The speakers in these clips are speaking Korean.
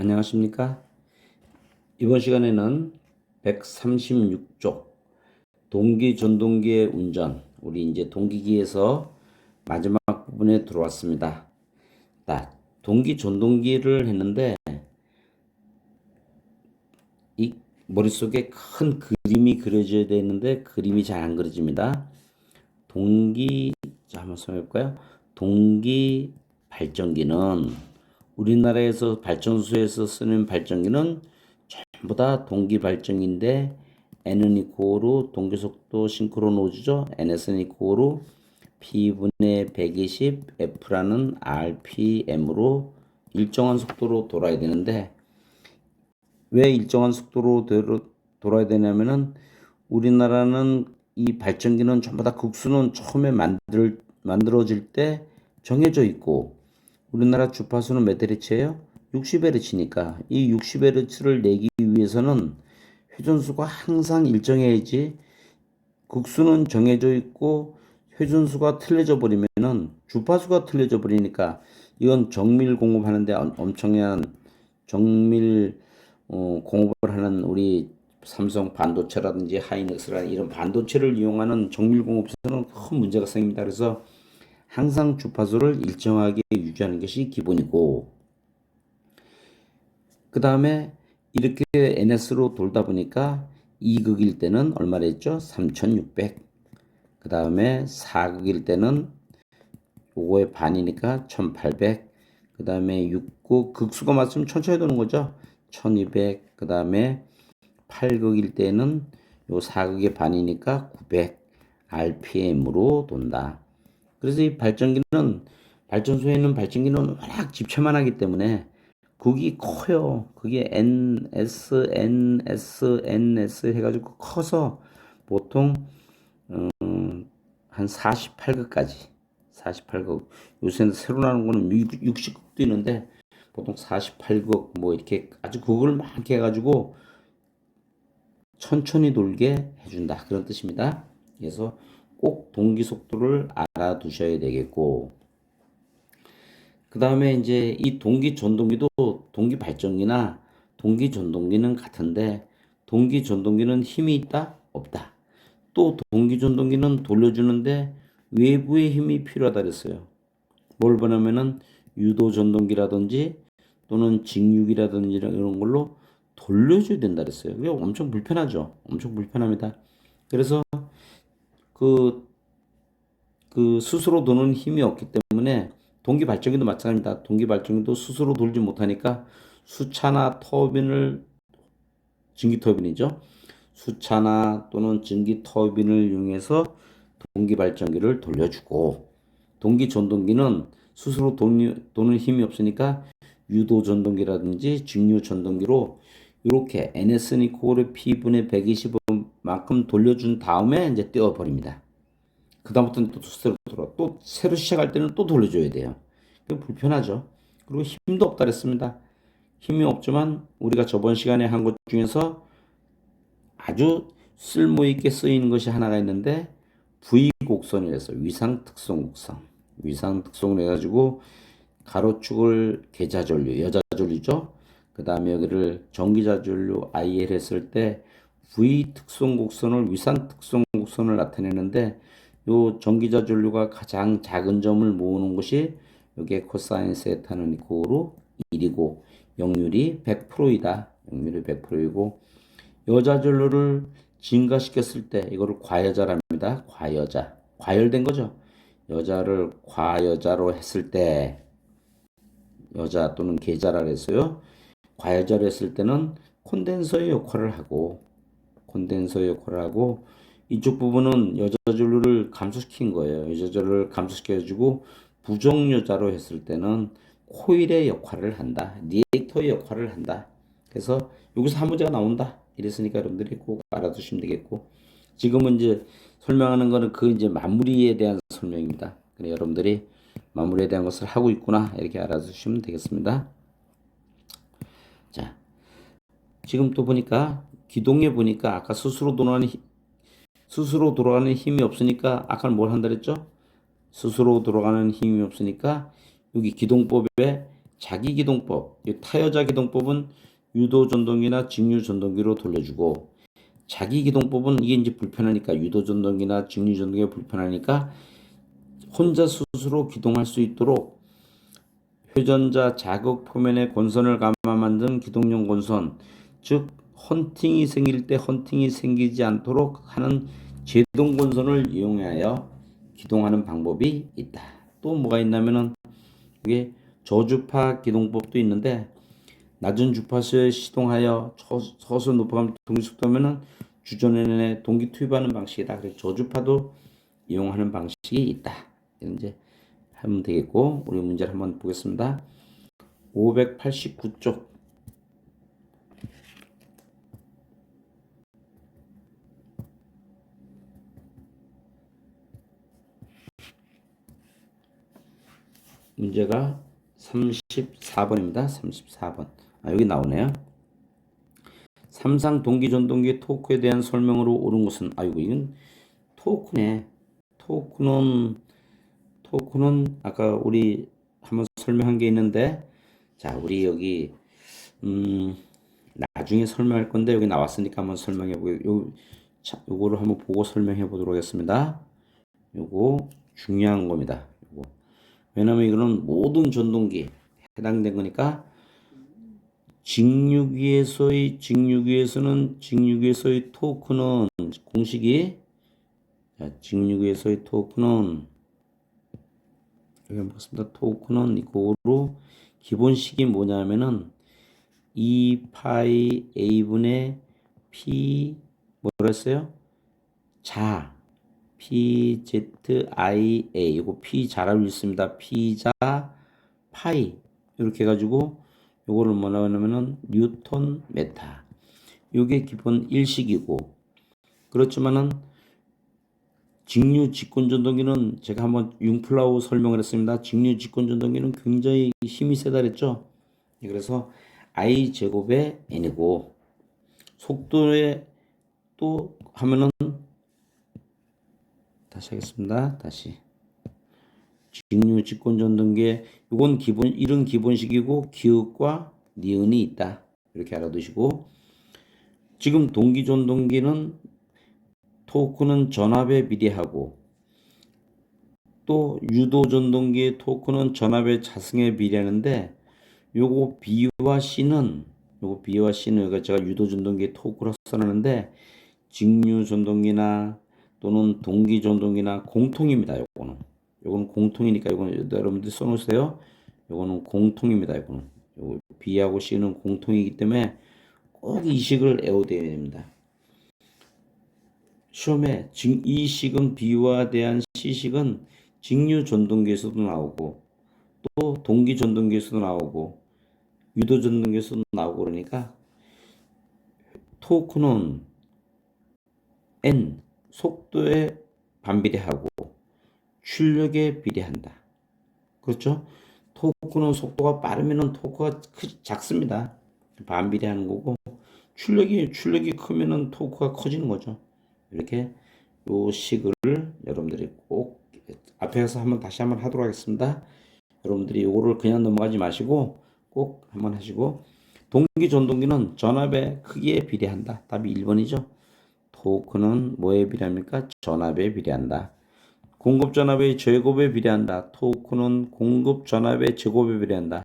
안녕하십니까? 이번 시간에는 136쪽 동기 전동기의 운전 우리 이제 동기기에서 마지막 부분에 들어왔습니다. 자, 동기 전동기를 했는데 이 머릿속에 큰 그림이 그려져야 되는데 그림이 잘 안 그려집니다. 동기 자 한번 설명해 볼까요? 동기 발전기는 우리나라에서 발전소에서 쓰는 발전기는 전부 다 동기 발전기인데 N은 이코로 동기 속도 싱크로노즈죠. NS는 이코로 P분의 120 F라는 RPM으로 일정한 속도로 돌아야 되는데 왜 일정한 속도로 돌- 돌아야 되냐면은 우리나라는 이 발전기는 전부 다 국수는 처음에 만들, 만들어질 때 정해져 있고 우리나라 주파수는 몇 헤르츠예요? 60헤르츠니까 이 60헤르츠를 내기 위해서는 회전수가 항상 일정해야지 국수는 정해져 있고 회전수가 틀려져 버리면은 주파수가 틀려져 버리니까 이건 정밀 공급하는데 엄- 엄청난 정밀 어, 공급을 하는 우리 삼성 반도체라든지 하이닉스라는 이런 반도체를 이용하는 정밀 공급에서는 큰 문제가 생깁니다. 그래서 항상 주파수를 일정하게 유지하는 것이 기본이고 그 다음에 이렇게 NS로 돌다 보니까 2극일 때는 얼마나 했죠? 3600. 그 다음에 4극일 때는 요거의 반이니까 1800. 그 다음에 6극 극수가 맞으면 천천히 도는 거죠. 1200. 그 다음에 8극일 때는 요 4극의 반이니까 900 RPM으로 돈다. 그래서 이 발전기는 발전소에 있는 발전기는 워낙 집체만 하기 때문에 극이 커요. 그게 NS, NS, NS 해가지고 커서 보통 음, 한 48극까지 48극 요새는 새로 나오는 거는 60극도 있는데 보통 48극 뭐 이렇게 아주 극을 많게 해가지고 천천히 돌게 해준다 그런 뜻입니다. 그래서 꼭 동기 속도를 알아두셔야 되겠고 그 다음에 이제 이 동기 전동기도 동기 발전기나 동기 전동기는 같은데 동기 전동기는 힘이 있다? 없다. 또 동기 전동기는 돌려주는데 외부의 힘이 필요하다 그랬어요. 뭘 보냐면은 유도 전동기라든지 또는 직육이라든지 이런 걸로 돌려줘야 된다 그랬어요. 그게 엄청 불편하죠. 엄청 불편합니다. 그래서 그, 그 스스로 도는 힘이 없기 때문에 동기 발전기도 마찬가지입니다. 동기 발전기도 스스로 돌지 못하니까 수차나 터빈을 증기 터빈이죠. 수차나 또는 증기 터빈을 이용해서 동기 발전기를 돌려주고 동기 전동기는 스스로 도는, 힘이 없으니까 유도 전동기라든지 직류 전동기로 이렇게 NS니 코어를 P분의 120 만큼 돌려준 다음에 이제 떼어버립니다. 그다음부터는 또 새로 돌아. 또 새로 시작할 때는 또 돌려줘야 돼요. 그 불편하죠. 그리고 힘도 없다 그랬습니다. 힘이 없지만 우리가 저번 시간에 한 것 중에서 아주 쓸모 있게 쓰이는 것이 하나가 있는데 V 곡선이라서 위상 특성 곡선. 위상 특성을 해가지고 가로축을 계좌전류, 여자전류죠. 그 다음에 여기를 전기자전류 IL 했을 때 V 특성 곡선을 위상 특성 곡선을 나타내는데 요 전기자 전류가 가장 작은 점을 모으는 것이 여기에 코사인 세타는 이코로 1이고 역률이 100%이다. 역률이 100%이고 여자 전류를 증가시켰을 때 이거를 과여자랍니다. 과여자. 과열된 거죠. 여자를 과여자로 했을 때 여자 또는 계자라 그랬어요. 과여자로 했을 때는 콘덴서의 역할을 하고 콘덴서의 역할을 하고 이쪽 부분은 여자전류를 감소시킨 거예요. 여자전류를 감소시켜주고 부정여자로 했을 때는 코일의 역할을 한다. 리액터의 역할을 한다. 그래서 여기서 한 문제가 나온다. 이랬으니까 여러분들이 꼭 알아두시면 되겠고 지금은 이제 설명하는 거는 그 이제 마무리에 대한 설명입니다. 그래 여러분들이 마무리에 대한 것을 하고 있구나 이렇게 알아두시면 되겠습니다. 자, 지금 또 보니까 기동에 보니까 아까 스스로 돌아가는 힘- 스스로 돌아가는 힘이 없으니까 아까 뭘 한다 그랬죠? 스스로 돌아가는 힘이 없으니까 여기 기동법에 자기 기동법, 이 타여자 기동법은 유도 전동기나 직류 전동기로 돌려주고 자기 기동법은 이게 이제 불편하니까 유도 전동기나 직류 전동기가 불편하니까 혼자 스스로 기동할 수 있도록 회전자 자극 표면에 권선을 감아 만든 기동용 권선, 즉 헌팅이 생길 때 헌팅이 생기지 않도록 하는 제동 권선을 이용하여 기동하는 방법이 있다. 또 뭐가 있냐면은 이게 저주파 기동법도 있는데 낮은 주파수에 시동하여 저- 서서 높아가면 동기 속도면은 주전원에 동기 투입하는 방식이다. 그래서 저주파도 이용하는 방식이 있다. 이런 이제 하면 되겠고 우리 문제를 한번 보겠습니다. 589쪽 문제가 34번입니다. 34번. 아, 여기 나오네요. 삼상 동기 전동기 토크에 대한 설명으로 옳은 것은 아이고 이건 토크네. 토크는 토크는 아까 우리 한번 설명한 게 있는데 자, 우리 여기 음 나중에 설명할 건데 여기 나왔으니까 한번 설명해 보요 요거를 한번 보고 설명해 보도록 하겠습니다. 요거 중요한 겁니다. 왜냐면 이거는 모든 전동기에 해당된 거니까 직류기에서의 직류기에서는 직류기에서의 토크는 공식이 자, 직류기에서의 토크는 여기 보겠습니다. 토크는 이거로 기본식이 뭐냐면은 2파이 a분의 p 뭐라 했어요? 자 PZIA 이거 P 자라고 있습니다. P자 파이 이렇게 해가지고 요거를 뭐라 하냐면은 뉴턴 메타 요게 기본 일식이고 그렇지만은 직류 직권 전동기는 제가 한번 융플라우 설명을 했습니다. 직류 직권 전동기는 굉장히 힘이 세다 그랬죠. 그래서 i 제곱의 n이고 속도에 또 하면은 다시 하겠습니다. 다시 직류 직권 전동기에 이건 기본 이런 기본식이고 기읍과 니은이 있다. 이렇게 알아두시고 지금 동기 전동기는 토크는 전압에 비례하고 또 유도 전동기의 토크는 전압의 자승에 비례하는데 요거 B와 C는 요거 B와 C는 제가 유도 전동기의 토크로 써놨는데 직류 전동기나 또는 동기 전동기나 공통입니다. 요거는 요거는 공통이니까 요거는 여러분들 써놓으세요. 요거는 공통입니다. 요거는 요거 B하고 C는 공통이기 때문에 꼭 이 식을 애워대야 됩니다. 시험에 직- 이 식은 B와 대한 C식은 직류 전동기에서도 나오고 또 동기 전동기에서도 나오고 유도 전동기에서도 나오고 그러니까 토크는 n 속도에 반비례하고 출력에 비례한다. 그렇죠? 토크는 속도가 빠르면은 토크가 크, 작습니다. 반비례하는 거고 출력이 출력이 크면은 토크가 커지는 거죠. 이렇게 요 식을 여러분들이 꼭 앞에 가서 한번 다시 한번 하도록 하겠습니다. 여러분들이 요거를 그냥 넘어가지 마시고 꼭 한번 하시고 동기 전동기는 전압의 크기에 비례한다. 답이 1번이죠. 토크는 뭐에 비례합니까? 전압에 비례한다. 공급 전압의 제곱에 비례한다. 토크는 공급 전압의 제곱에 비례한다.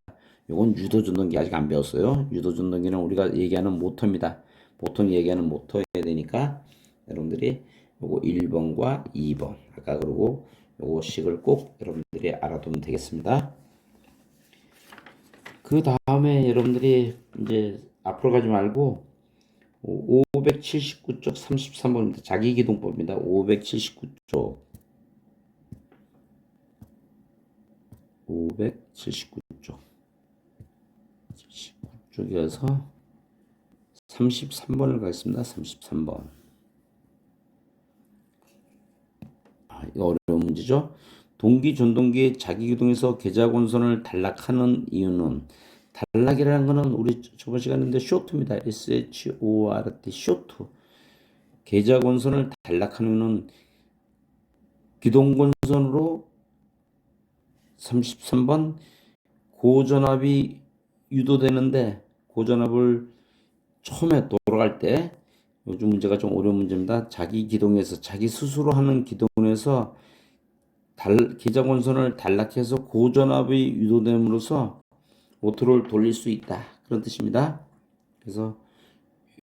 요건 유도 전동기 아직 안 배웠어요. 유도 전동기는 우리가 얘기하는 모터입니다. 보통 얘기하는 모터 해야 되니까 여러분들이 요거 1번과 2번 아까 그러고 요거 식을 꼭 여러분들이 알아두면 되겠습니다. 그 다음에 여러분들이 이제 앞으로 가지 말고 579쪽 33번입니다. 자기기동법입니다. 579쪽 579쪽 79쪽에서 33번을 가겠습니다. 33번 아, 이거 어려운 문제죠. 동기 전동기의 자기기동에서 계좌 권선을 단락하는 이유는 단락이라는 거는 우리 저번 시간인데 쇼트입니다. S-H-O-R-T 쇼트. 계좌 권선을 단락하는 이유는 기동 권선으로 33번 고전압이 유도되는데 고전압을 처음에 돌아갈 때 요즘 문제가 좀 어려운 문제입니다. 자기 기동에서 자기 스스로 하는 기동에서 달, 기자 권선을 단락해서 고전압이 유도됨으로써 모터를 돌릴 수 있다. 그런 뜻입니다. 그래서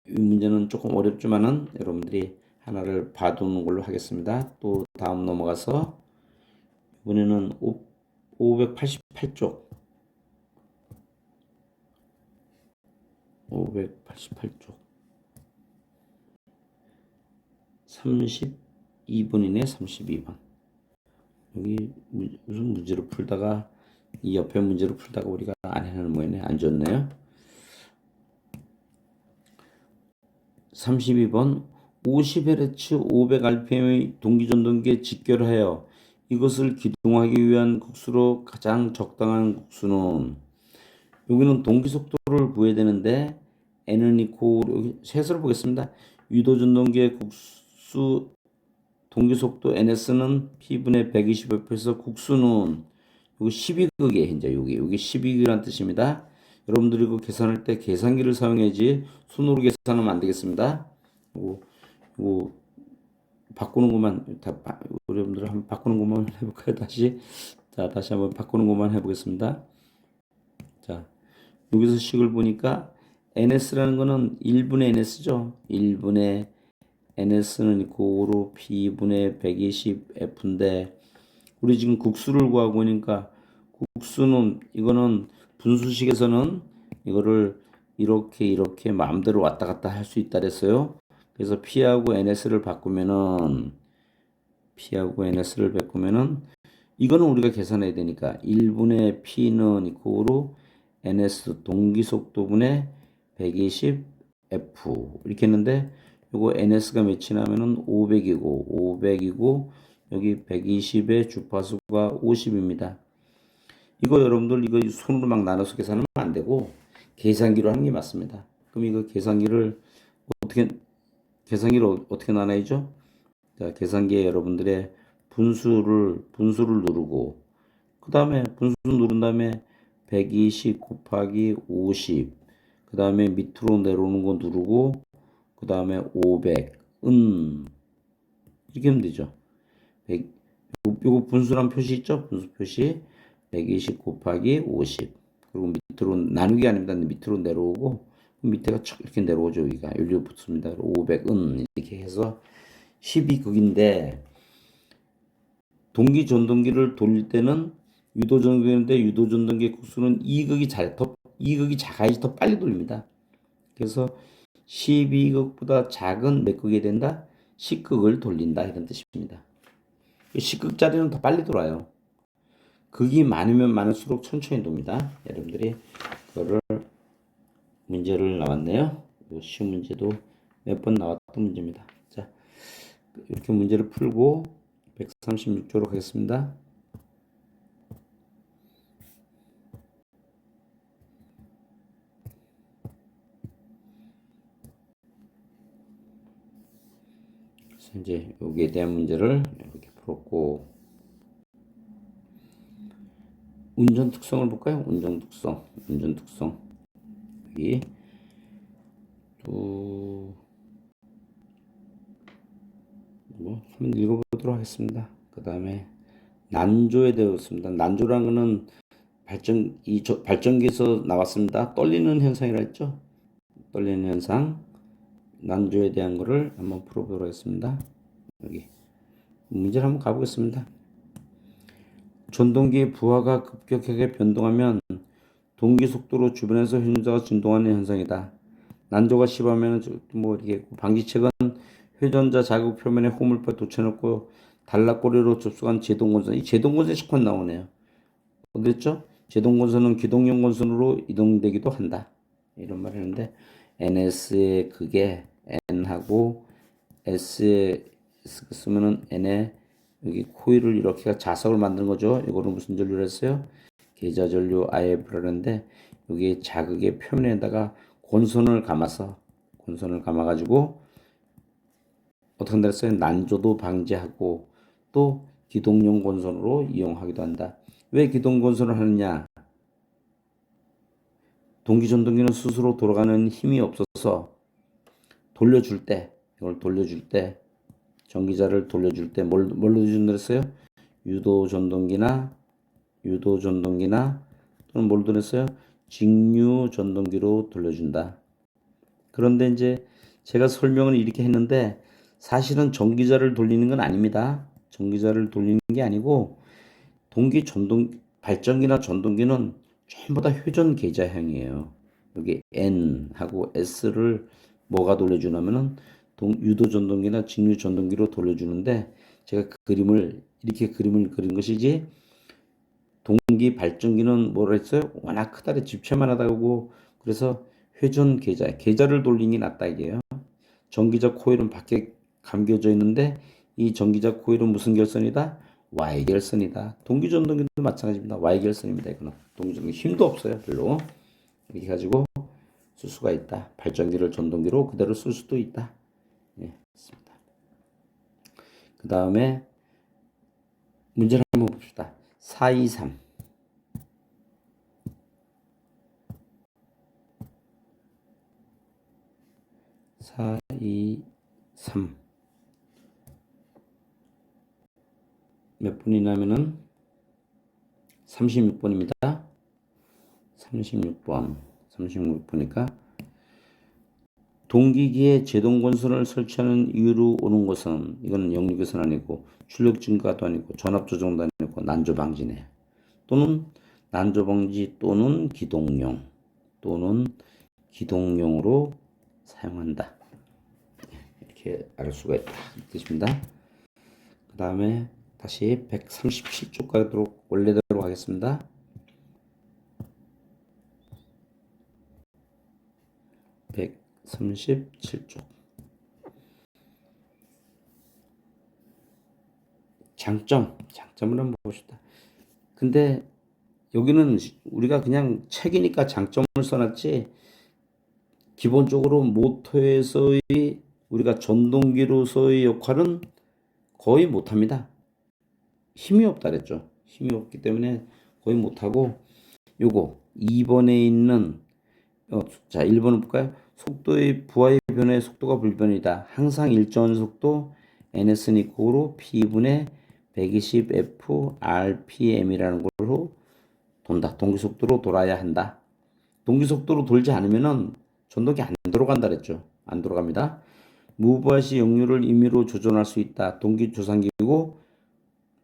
이 문제는 조금 어렵지만은 여러분들이 하나를 봐두는 걸로 하겠습니다. 또 다음 넘어가서 이번에는 588쪽 588쪽 32번이네 32번 여기 무- 무슨 문제를 풀다가 이 옆에 문제를 풀다가 우리가 안 해놓은 모양이네 안 좋네요 32번 50Hz 500rpm의 동기전동기에 직결하여 이것을 기동하기 위한 국수로 가장 적당한 국수는 여기는 동기 속도를 구해야 되는데 n은 있고 여기 세서를 보겠습니다. 유도전동기의 국수 동기 속도 ns는 p분의 120f에서 국수는 여기 12극이에요. 이제 여기 여기 12극이라는 뜻입니다. 여러분들이 그 계산할 때 계산기를 사용해야지 손으로 계산하면 안 되겠습니다. 요거 요거 바꾸는 것만 다 여러분들 한번 바꾸는 것만 해볼까요? 다시 자 다시 한번 바꾸는 것만 해보겠습니다. 자 여기서 식을 보니까 ns라는 거는 1분의 ns죠. 1분의 ns는 있고 5로 p분의 120f인데 우리 지금 국수를 구하고 있으니까 국수는 이거는 분수식에서는 이거를 이렇게 이렇게 마음대로 왔다 갔다 할 수 있다 그랬어요. 그래서 p하고 ns를 바꾸면은 p하고 ns를 바꾸면은 이거는 우리가 계산해야 되니까 1분의 p는 이코로 ns 동기 속도분의 120f 이렇게 했는데 요거 ns가 몇이냐면은 500이고 500이고 여기 120의 주파수가 50입니다. 이거 여러분들 이거 손으로 막 나눠서 계산하면 안 되고 계산기로 하는 게 맞습니다. 그럼 이거 계산기를 어떻게 계산기를 어- 어떻게 나눠야죠? 자, 계산기에 여러분들의 분수를 분수를 누르고 그 다음에 분수 누른 다음에 120 곱하기 50 그 다음에 밑으로 내려오는 거 누르고 그 다음에 500 은 이렇게 하면 되죠. 100, 요- 요거 분수란 표시 있죠? 분수 표시 120 곱하기 50 그리고 밑으로 나누기 아닙니다. 밑으로 내려오고 밑에가 척 이렇게 내려오죠. 여기가 여기로 붙습니다. 500은 이렇게 해서 12극인데 동기 전동기를 돌릴 때는 유도 전동기인데 유도 전동기 국수는 2극이 잘, 더, 2극이 작아야지 더 빨리 돌립니다. 그래서 12극보다 작은 몇 극이 된다? 10극을 돌린다 이런 뜻입니다. 10극짜리는 더 빨리 돌아요. 극이 많으면 많을수록 천천히 돕니다. 여러분들이 그거를 문제를 나왔네요. 요 쉬운 문제도 몇 번 나왔던 문제입니다. 자, 이렇게 문제를 풀고 136조로 가겠습니다. 이제 여기에 대한 문제를 풀었고 운전 특성을 볼까요? 운전 특성, 운전 특성 여기 또 뭐 한번 읽어보도록 하겠습니다. 그 다음에 난조에 되었습니다. 난조라는 거는 발전 이 저- 발전기에서 나왔습니다. 떨리는 현상이라 했죠. 떨리는 현상 난조에 대한 거를 한번 풀어보도록 하겠습니다. 여기 문제를 한번 가보겠습니다. 전동기의 부하가 급격하게 변동하면 동기 속도로 주변에서 회전자가 진동하는 현상이다. 난조가 심하면 뭐 이렇게 방지책은 회전자 자극 표면에 호물파 돋쳐놓고 단락고리로 접속한 제동건선 이 제동건선 식권 나오네요. 어딨죠? 제동건선은 기동용 건선으로 이동되기도 한다. 이런 말을 했는데 NS의 극에 N하고 S에 쓰면은 N에 여기 코일을 이렇게 자석을 만드는 거죠. 이거를 무슨 전류를 했어요? 계좌 전류 IF라는데 여기 자극의 표면에다가 권선을 감아서 권선을 감아 가지고 어떻게 한다 했어요? 난조도 방지하고 또 기동용 권선으로 이용하기도 한다. 왜 기동 권선을 하느냐? 동기 전동기는 스스로 돌아가는 힘이 없어서 돌려줄 때 이걸 돌려줄 때 전기자를 돌려줄 때 뭘, 뭘로 준다 그랬어요? 유도 전동기나 유도 전동기나 또는 뭘 돌렸어요? 직류 전동기로 돌려준다. 그런데 이제 제가 설명을 이렇게 했는데 사실은 전기자를 돌리는 건 아닙니다. 전기자를 돌리는 게 아니고 동기 전동 발전기나 전동기는 전부 다 회전 계좌형이에요. 여기 N하고 S를 뭐가 돌려주냐면은 동, 유도 전동기나 직류 전동기로 돌려주는데 제가 그 그림을 이렇게 그림을 그린 것이지 동기 발전기는 뭐라 했어요? 워낙 크다래 집체만 하다고 그래서 회전 계좌 계좌를 돌리는 게 낫다 이게요. 전기자 코일은 밖에 감겨져 있는데 이 전기자 코일은 무슨 결선이다? Y 결선이다. 동기 전동기도 마찬가지입니다. Y 결선입니다. 이거는 동기 전동기 힘도 없어요 별로 이렇게 가지고 쓸 수가 있다. 발전기를 전동기로 그대로 쓸 수도 있다. 예, 있습니다. 그 다음에 문제를 한번 봅시다. 4, 2, 3. 사, 이, 삼. 몇 분이냐면은 36번입니다. 36번. 36번이니까 동기기에 제동 건선을 설치하는 이유로 오는 것은 이거는 영역에서는 아니고 출력 증가도 아니고 전압 조정도 아니고 난조 방지네. 또는 난조 방지 또는 기동용 또는 기동용으로 사용한다. 이렇게 알 수가 있다. 이 뜻입니다. 그 다음에 다시 137쪽 가도록 원래대로 하겠습니다. 백 삼십칠 쪽 장점, 장점을 한번 봅시다. 근데 여기는 우리가 그냥 책이니까 장점을 써놨지 기본적으로 모터에서의 우리가 전동기로서의 역할은 거의 못합니다. 힘이 없다 그랬죠. 힘이 없기 때문에 거의 못하고 요거 2번에 있는 어, 자 1번을 볼까요? 속도의 부하의 변화의 속도가 불변이다. 항상 일정한 속도 ns는 이코로 p분의 120f rpm이라는 걸로 돈다. 동기 속도로 돌아야 한다. 동기 속도로 돌지 않으면은 전동기 안 들어간다 그랬죠. 안 들어갑니다. 무브아시 역류를 임의로 조절할 수 있다. 동기 조상기고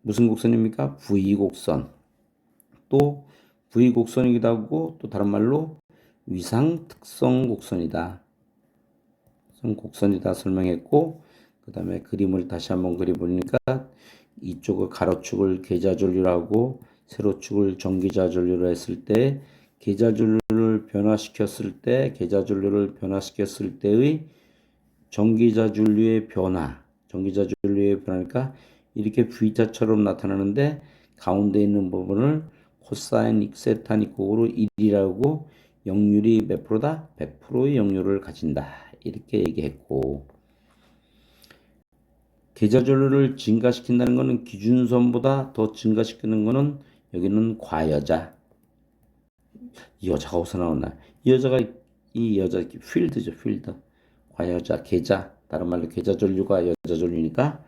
무슨 곡선입니까? V 곡선. 또 V 곡선이기도 하고 또 다른 말로 위상 특성 곡선이다. 곡선이다 설명했고 그 다음에 그림을 다시 한번 그려보니까 이쪽을 가로축을 계좌전류라고 세로축을 전기자전류로 했을 때 계좌전류를 변화시켰을 때 계좌전류를 변화시켰을 때의 전기자전류의 변화 전기자전류의 변화니까 이렇게 V자처럼 나타나는데 가운데 있는 부분을 코사인 익세탄 이코로 1이라고 역률이 몇 프로다? 100%의 역률을 가진다. 이렇게 얘기했고 계좌전류를 증가시킨다는 것은 기준선보다 더 증가시키는 것은 여기는 과여자 이 여자가 어디서 나왔나 이 여자가 이 여자 필드죠 필드 과여자 계좌 다른 말로 계좌전류가 여자전류니까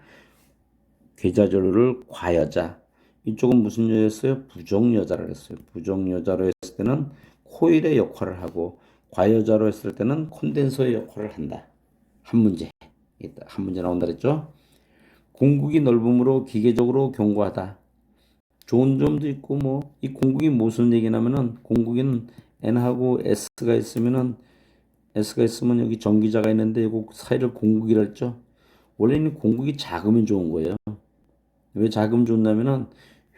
계좌전류를 과여자 이쪽은 무슨 여자였어요? 부정여자를 했어요 부정여자로 했을 때는 코일의 역할을 하고 과여자로 했을 때는 콘덴서의 역할을 한다. 한 문제. 한 문제 나온다 그랬죠? 공국이 넓음으로 기계적으로 견고하다. 좋은 점도 있고 뭐 이 공국이 무슨 얘기냐면은 공국인 N하고 S가 있으면은 S가 있으면 여기 전기자가 있는데 이거 사이를 공국이라 했죠. 원래는 공국이 작으면 좋은 거예요. 왜 작으면 좋냐면은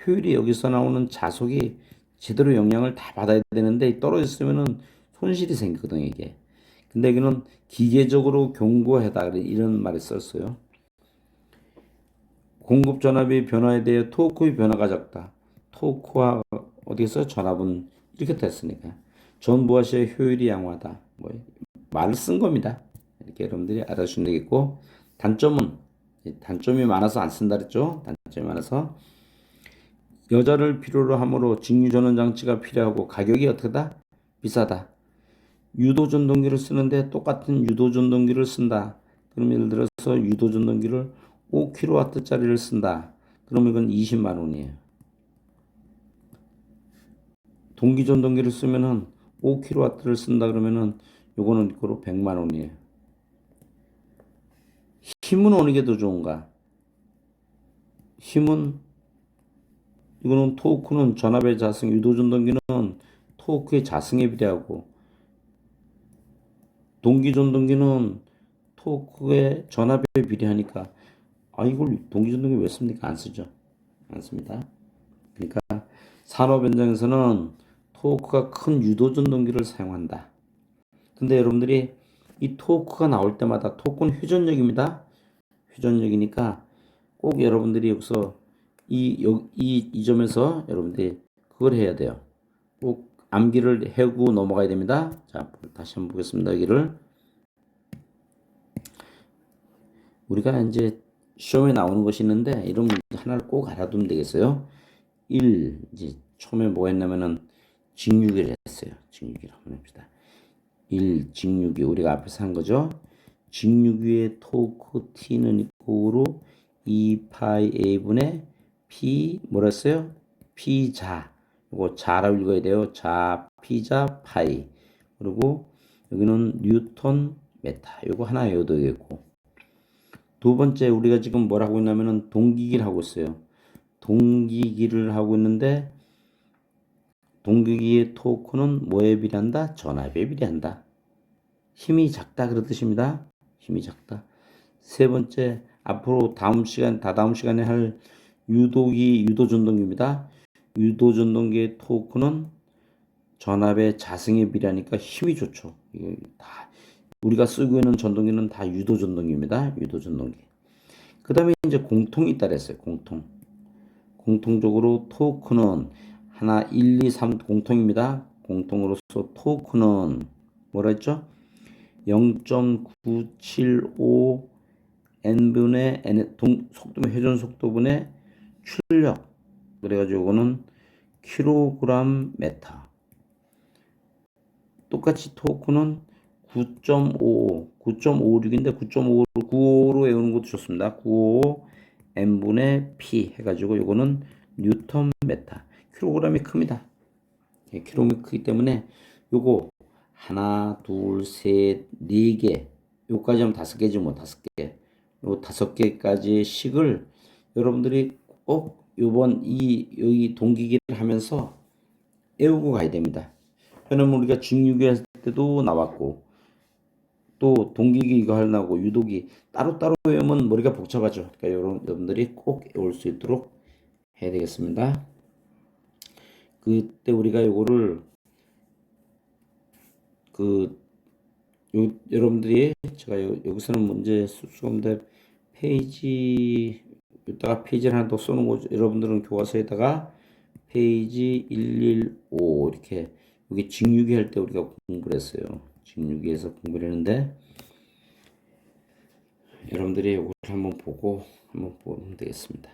효율이 여기서 나오는 자속이 제대로 영향을 다 받아야 되는데 떨어졌으면은 손실이 생기거든요 이게. 근데 여기는 기계적으로 경고하다 이런 말을 썼어요. 공급 전압의 변화에 대해 토크의 변화가 작다. 토크와 어디서 전압은 이렇게 됐으니까 전부하시의 효율이 양호하다. 뭐 말을 쓴 겁니다. 이렇게 여러분들이 알아주시면 되겠고 단점은 단점이 많아서 안 쓴다 그랬죠. 단점이 많아서 여자를 필요로 함으로 직류 전원 장치가 필요하고 가격이 어떻게다? 비싸다. 유도 전동기를 쓰는데 똑같은 유도 전동기를 쓴다. 그럼 예를 들어서 유도 전동기를 5kW짜리를 쓴다. 그러면 이건 20만 원이에요. 동기 전동기를 쓰면은 5kW를 쓴다 그러면은 요거는 이거로 100만 원이에요. 힘은 어느 게 더 좋은가? 힘은 이거는 토크는 전압의 자승, 유도 전동기는 토크의 자승에 비례하고 동기 전동기는 토크의 전압에 비례하니까 아 이걸 동기 전동기 왜 씁니까? 안 쓰죠. 안 씁니다. 그러니까 산업 현장에서는 토크가 큰 유도 전동기를 사용한다. 근데 여러분들이 이 토크가 나올 때마다 토크는 회전력입니다. 회전력이니까 꼭 여러분들이 여기서 이, 요- 이, 이 점에서 여러분들이 그걸 해야 돼요. 꼭 암기를 해고 넘어가야 됩니다. 자, 다시 한번 보겠습니다. 여기를. 우리가 이제 시험에 나오는 것이 있는데 이런 하나를 꼭 알아두면 되겠어요. 1. 이제 처음에 뭐 했냐면은 직육을 했어요. 직육이를 한번 해봅시다. 1. 직육이 우리가 앞에서 한 거죠. 직육위의 토크 t는 이코로 2파이 a분의 p 뭐라 했어요? p자 이거 자라고 읽어야 돼요. 자 p자 파이 그리고 여기는 뉴턴 메타 이거 하나 외워도 되겠고 두 번째 우리가 지금 뭘 하고 있냐면은 동기기를 하고 있어요. 동기기를 하고 있는데 동기기의 토크는 뭐에 비례한다? 전압에 비례한다. 힘이 작다 그런 뜻입니다. 힘이 작다. 세 번째 앞으로 다음 시간 다다음 시간에 할 유도기 유도 전동기입니다. 유도 전동기의 토크는 전압의 자승에 비례하니까 힘이 좋죠. 이거 다 우리가 쓰고 있는 전동기는 다 유도 전동기입니다. 유도 전동기. 그 다음에 이제 공통이 그랬어요. 공통. 공통적으로 토크는 하나 1, 2, 3 공통입니다. 공통으로서 토크는 뭐라 했죠? 0.975 n분의 n 동 속도면 회전 속도분의 출력. 그래가지고 이거는 킬로그램 메타. 똑같이 토크는 9.55 9.56인데 9.55로 95로 외우는 것도 좋습니다. 955 n분의 p 해가지고 이거는 뉴턴 메타. 킬로그램이 큽니다. 예, 킬로그램이 크기 때문에 요거 하나, 둘, 셋, 네 개. 요까지 하면 다섯 개지 뭐 다섯 개. 요 다섯 개까지의 식을 여러분들이 꼭 요번 이 여기 동기기를 하면서 외우고 가야 됩니다. 왜냐면 우리가 중육이 할 때도 나왔고 또 동기기 이거 하려고 유도기 따로따로 외우면 머리가 복잡하죠. 그러니까 여러분, 여러분들이 꼭 외울 수 있도록 해야 되겠습니다. 그때 우리가 요거를 그 요, 여러분들이 제가 여, 여기서는 문제 없는데 페이지 여기다가 페이지를 하나 더 써놓은 거죠. 여러분들은 교과서에다가 페이지 115 이렇게 여기 직육이 할 때 우리가 공부를 했어요. 직육이에서 공부를 했는데 여러분들이 이걸 한번 보고 한번 보면 되겠습니다.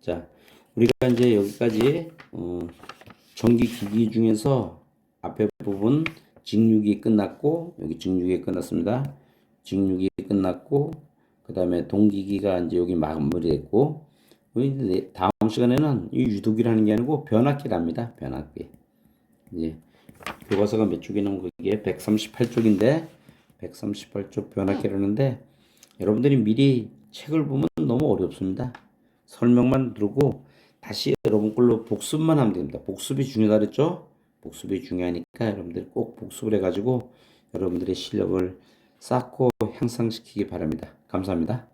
자, 우리가 이제 여기까지 어, 전기 기기 중에서 앞에 부분 직육이 끝났고 여기 직육이 끝났습니다. 직육이 끝났고 그 다음에 동기기가 이제 여기 마무리됐고 다음 시간에는 이 유도기라는 게 아니고 변압기랍니다. 변압기. 이제 교과서가 몇 쪽이냐면 그게 138쪽인데 138쪽 변압기라는데 여러분들이 미리 책을 보면 너무 어렵습니다. 설명만 들고 다시 여러분 걸로 복습만 하면 됩니다. 복습이 중요하다 그랬죠? 복습이 중요하니까 여러분들 꼭 복습을 해가지고 여러분들의 실력을 쌓고 향상시키기 바랍니다. 감사합니다.